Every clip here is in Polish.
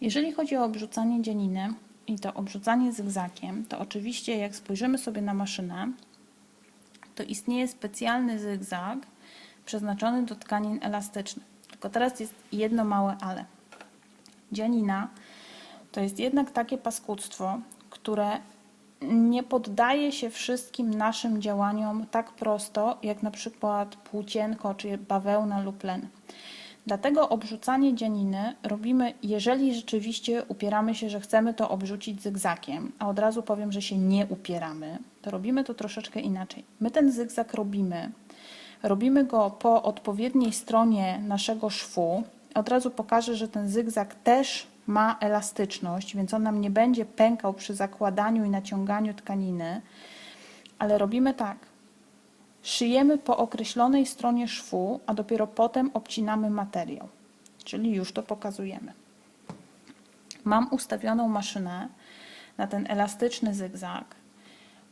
Jeżeli chodzi o obrzucanie dzianiny i to obrzucanie zygzakiem, to oczywiście jak spojrzymy sobie na maszynę, to istnieje specjalny zygzak przeznaczony do tkanin elastycznych. Tylko teraz jest jedno małe ale. Dzianina to jest jednak takie paskudztwo, które nie poddaje się wszystkim naszym działaniom tak prosto, jak na przykład płócienko czy bawełna lub len. Dlatego obrzucanie dzianiny robimy, jeżeli rzeczywiście upieramy się, że chcemy to obrzucić zygzakiem, a od razu powiem, że się nie upieramy, to robimy to troszeczkę inaczej. My ten zygzak robimy, robimy go po odpowiedniej stronie naszego szwu. Od razu pokażę, że ten zygzak też ma elastyczność, więc on nam nie będzie pękał przy zakładaniu i naciąganiu tkaniny, ale robimy tak. Szyjemy po określonej stronie szwu, a dopiero potem obcinamy materiał, czyli już to pokazujemy. Mam ustawioną maszynę na ten elastyczny zygzak.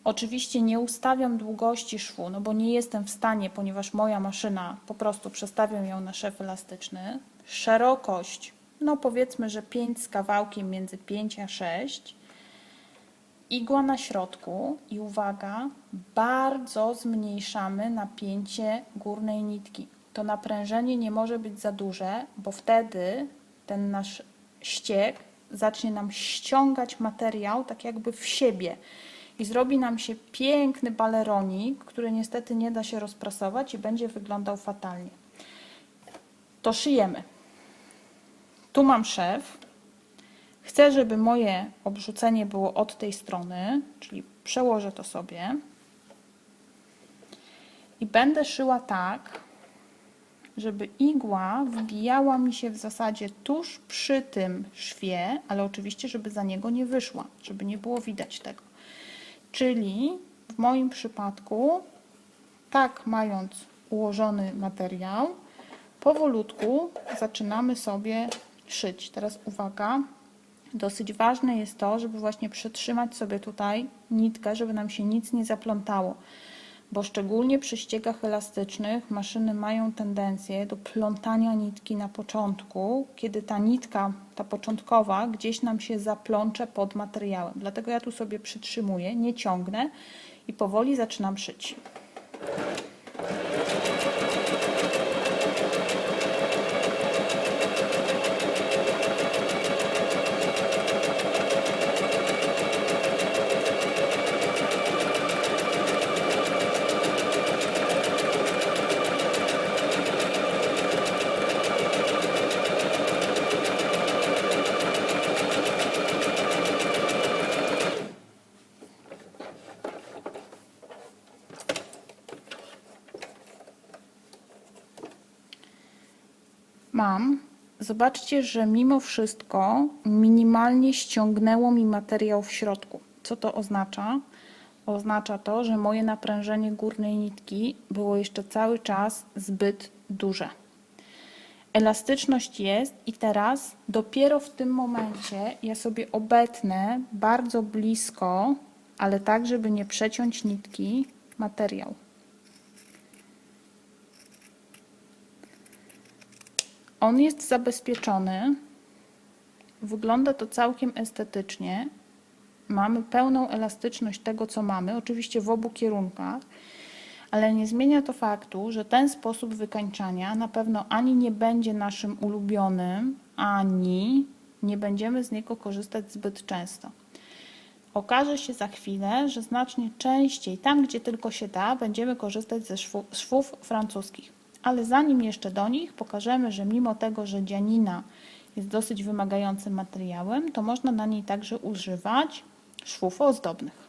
Oczywiście nie ustawiam długości szwu, no bo nie jestem w stanie, ponieważ moja maszyna po prostu przestawiam ją na szef elastyczny. Szerokość, no powiedzmy, że 5 z kawałkiem między 5 a 6 igła na środku i uwaga, bardzo zmniejszamy napięcie górnej nitki. To naprężenie nie może być za duże, bo wtedy ten nasz ściek zacznie nam ściągać materiał tak jakby w siebie i zrobi nam się piękny baleronik, który niestety nie da się rozprasować i będzie wyglądał fatalnie. To szyjemy. Tu mam szef, Chcę, żeby moje obrzucenie było od tej strony, czyli przełożę to sobie i będę szyła tak, żeby igła wbijała mi się w zasadzie tuż przy tym szwie, ale oczywiście, żeby za niego nie wyszła, żeby nie było widać tego. Czyli w moim przypadku, tak mając ułożony materiał, powolutku zaczynamy sobie szyć. Teraz uwaga, Dosyć ważne jest to, żeby właśnie przytrzymać sobie tutaj nitkę, żeby nam się nic nie zaplątało, bo szczególnie przy ściegach elastycznych maszyny mają tendencję do plątania nitki na początku, kiedy ta nitka, ta początkowa, gdzieś nam się zaplącze pod materiałem. Dlatego ja tu sobie przytrzymuję, nie ciągnę i powoli zaczynam szyć. Mam. Zobaczcie, że mimo wszystko minimalnie ściągnęło mi materiał w środku. Co to oznacza? Oznacza to, że moje naprężenie górnej nitki było jeszcze cały czas zbyt duże. Elastyczność jest i teraz dopiero w tym momencie ja sobie obetnę bardzo blisko, ale tak, żeby nie przeciąć nitki, materiał. On jest zabezpieczony. Wygląda to całkiem estetycznie. Mamy pełną elastyczność tego, co mamy, oczywiście w obu kierunkach, ale nie zmienia to faktu, że ten sposób wykańczania na pewno ani nie będzie naszym ulubionym, ani nie będziemy z niego korzystać zbyt często. Okaże się za chwilę, że znacznie częściej, tam gdzie tylko się da, będziemy korzystać ze szwów, szwów francuskich ale zanim jeszcze do nich pokażemy, że mimo tego, że dzianina jest dosyć wymagającym materiałem, to można na niej także używać szwów ozdobnych.